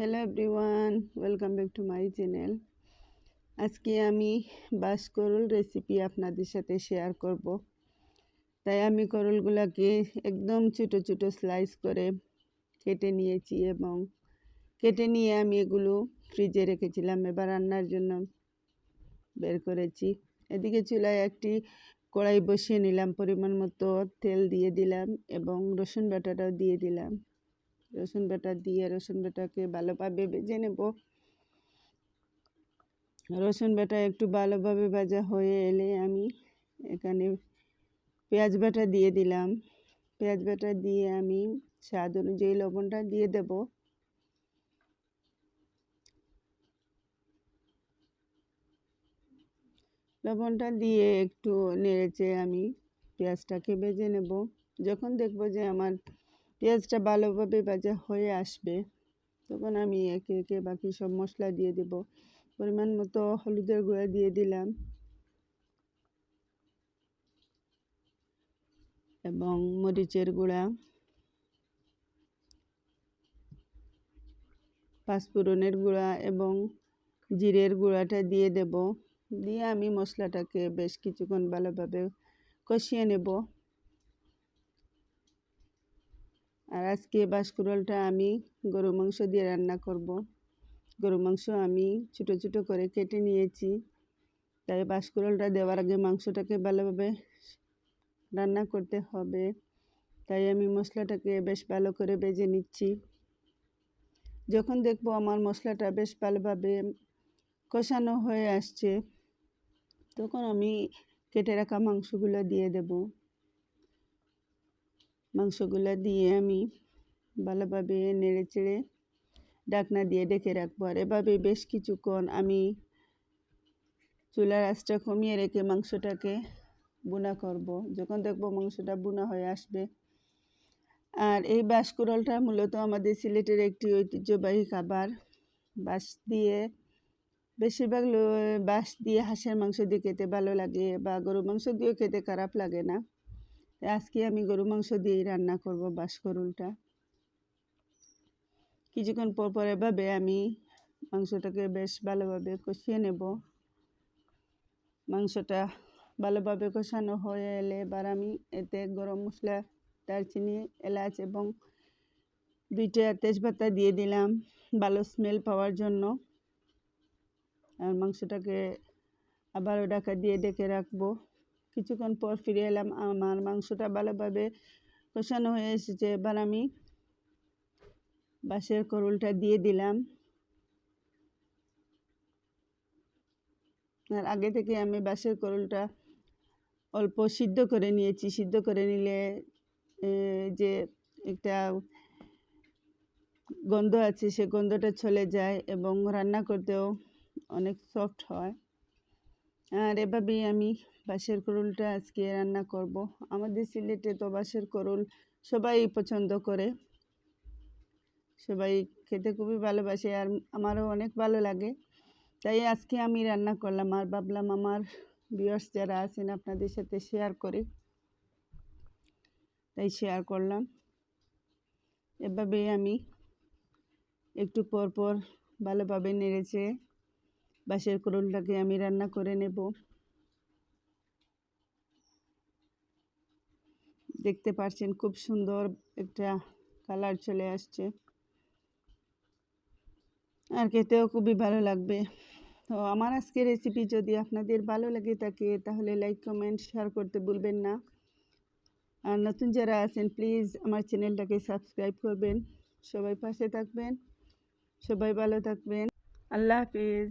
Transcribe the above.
Hello everyone welcome back to my channel আজকে আমি বাস করুল রেসিপি আপনাদের সাথে শেয়ার করব। তাই আমি করলগুলোকে একদম ছোটো ছোটো স্লাইস করে কেটে নিয়েছি এবং কেটে নিয়ে আমি এগুলো ফ্রিজে রেখেছিলাম। এবার রান্নার জন্য বের করেছি। এদিকে চুলায় একটি কড়াই বসিয়ে নিলাম, পরিমাণ মতো তেল দিয়ে দিলাম এবং রসুন বাটাটাও দিয়ে দিলাম। রসুন বাটা দিয়ে রসুন বাটাকে ভালোভাবে ভেজে নেব। রসুন বাটা একটু ভালোভাবে ভাজা হয়ে এলে আমি এখানে পেঁয়াজ বাটা দিয়ে দিলাম। পেঁয়াজ বাটা দিয়ে আমি স্বাদ অনুযায়ী লবণটা দিয়ে দেব। লবণটা দিয়ে একটু নেড়েচে আমি পেঁয়াজটাকে ভেজে নেব। যখন দেখব যে আমার পেঁয়াজটা ভালোভাবে ভাজা হয়ে আসবে, তখন আমি একে একে বাকি সব মশলা দিয়ে দেব। পরিমাণ মতো হলুদের গুঁড়া দিয়ে দিলাম এবং মরিচের গুঁড়া, পাঁচফোড়নের গুঁড়া এবং জিরের গুঁড়াটা দিয়ে দেব। দিয়ে আমি মশলাটাকে বেশ কিছুক্ষণ ভালোভাবে কষিয়ে নেব। আর আজকে বাঁশকুড়ালটা আমি গরু মাংস দিয়ে রান্না করব। গরু মাংস আমি ছোটো ছোটো করে কেটে নিয়েছি। তাই বাঁশকুড়ালটা দেওয়ার আগে মাংসটাকে ভালোভাবে রান্না করতে হবে। তাই আমি মশলাটাকে বেশ ভালো করে বেজে নিচ্ছি। যখন দেখব আমার মশলাটা বেশ ভালোভাবে কষানো হয়ে আসছে, তখন আমি কেটে রাখা মাংসগুলো দিয়ে দেব। মাংসগুলো দিয়ে আমি ভালোভাবে নেড়ে চেড়ে ডাকনা দিয়ে ডেকে রাখব। আর এভাবে বেশ কিছুক্ষণ আমি চুলার আঁচটা কমিয়ে রেখে মাংসটাকে বুনা করব। যখন দেখব মাংসটা বুনা হয়ে আসবে। আর এই বাঁশকুড়লটা মূলত আমাদের সিলেটের একটি ঐতিহ্যবাহী খাবার। বাঁশ দিয়ে, বেশিরভাগ বাঁশ দিয়ে হাঁসের মাংস দিয়ে খেতে ভালো লাগে বা গরু মাংস দিয়েও খেতে খারাপ লাগে না। আজকে আমি গরু মাংস দিয়েই রান্না করব বাঁশকরুলটা। কিছুক্ষণ পর পর এভাবে আমি মাংসটাকে বেশ ভালোভাবে কষিয়ে নেব। মাংসটা ভালোভাবে কষানো হয়ে এলে এবার আমি এতে গরম মশলা, দারচিনি, এলাচ এবং দুইটা তেজপাতা দিয়ে দিলাম ভালো স্মেল পাওয়ার জন্য। আর মাংসটাকে আবারও ঢাকা দিয়ে ডেকে রাখব। কিছুক্ষণ পর ফিরে এলাম। আমার মাংসটা ভালোভাবে কষানো হয়ে এসেছে। এবার আমি বাঁশের করুলটা দিয়ে দিলাম। আর আগে থেকে আমি বাঁশের করুলটা অল্প সিদ্ধ করে নিয়েছি। সিদ্ধ করে নিলে যে একটা গন্ধ আছে, সে গন্ধটা চলে যায় এবং রান্না করতেও অনেক সফট হয়। আর এভাবেই আমি বাঁশের করুলটা আজকে রান্না করব। আমাদের সিলেটে তো বাঁশের করুল সবাই পছন্দ করে। সবাই খেতে খুবই ভালোবাসে আর আমারও অনেক ভালো লাগে। তাই আজকে আমি রান্না করলাম আর ভাবলাম আমার বিয়ার্স যারা আছেন আপনাদের সাথে শেয়ার করি। তাই শেয়ার করলাম। এভাবেই আমি একটু পর পর ভালোভাবে নেড়েছে বাঁশের করুলটাকে আমি রান্না করে নেব। দেখতে পাচ্ছেন খুব সুন্দর একটা কালার চলে আসছে। আর খেতেও খুবই ভালো লাগবে। তো আমার আজকের রেসিপি যদি আপনাদের ভালো লাগে থাকে, তাহলে লাইক কমেন্ট শেয়ার করতে ভুলবেন না। আর নতুন যারা আছেন প্লিজ আমার চ্যানেলটাকে সাবস্ক্রাইব করবেন। সবাই পাশে থাকবেন। সবাই ভালো থাকবেন। আল্লাহ হাফিজ।